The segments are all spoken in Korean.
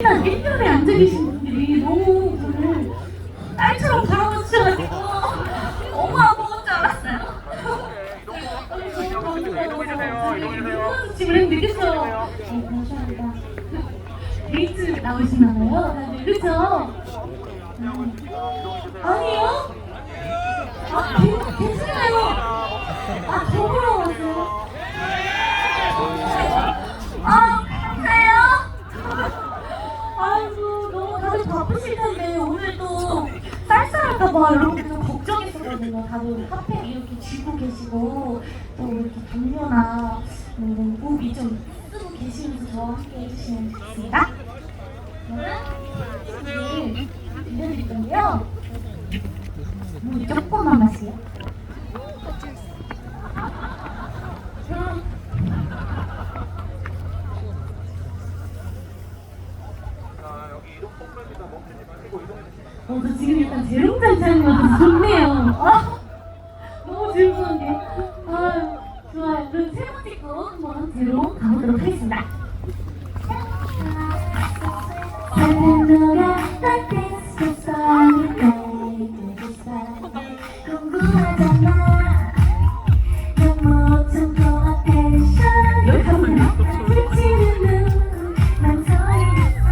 일단 1편에 앉아 계신 분들이 너무 저를 딸처럼 바라보셔가지고 너무 아무것도 줄 알았어요. 지금 은 느꼈어요. 네, 감사합니다. 데이트 나오시나봐요, 다들 그쵸? 아니요? 아, 괜- 괜찮아요. 아, 저 보러 왔어요. 아, 그래요? 아이고 너무 다들 바쁘실 텐데 오늘 또 쌀쌀할까봐 여러분들 좀 걱정했었거든요. 다들 카페 이렇게 쥐고 계시고 또 이렇게 담요나 음, 목이 좀 쓰고 계시면서 저와 함께 해주시면 좋겠습니다. 저는 이제 들려드릴 건데요. 물 조금만 마세요. 어, 저 지금 약간 재롱잔치 하는 것 같아서 좋네요. 아, 너무 즐거운데. 아, 좋아요. 그럼 세 번째 곡 한번 재롱 가보도록 하겠습니다.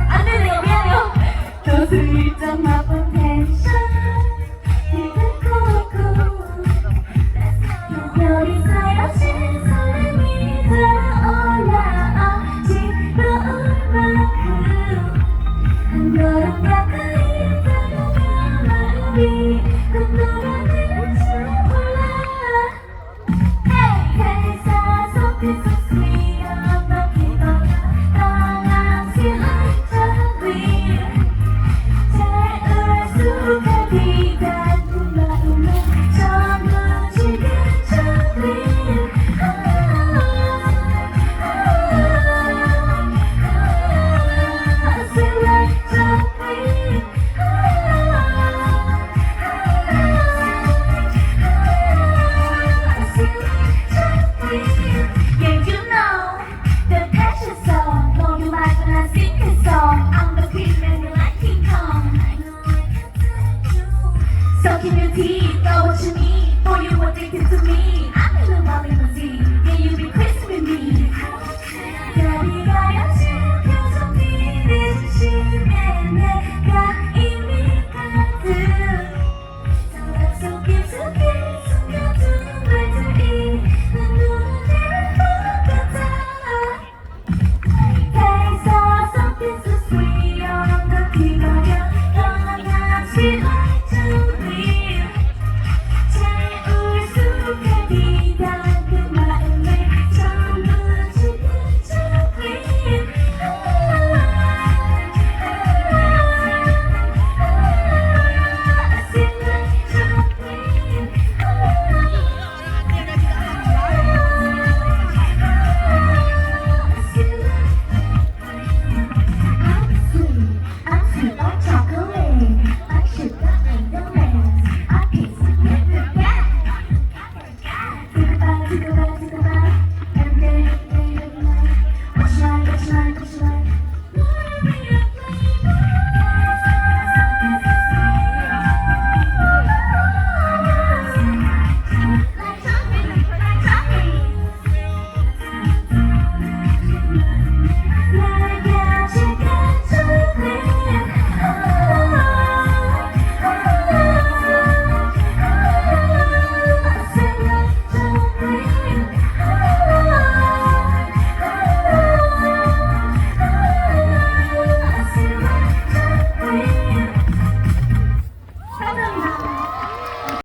안 되네요 미안해요 저 슬쩍 Thank you. Give me a T, got what you need. For you addicted to me.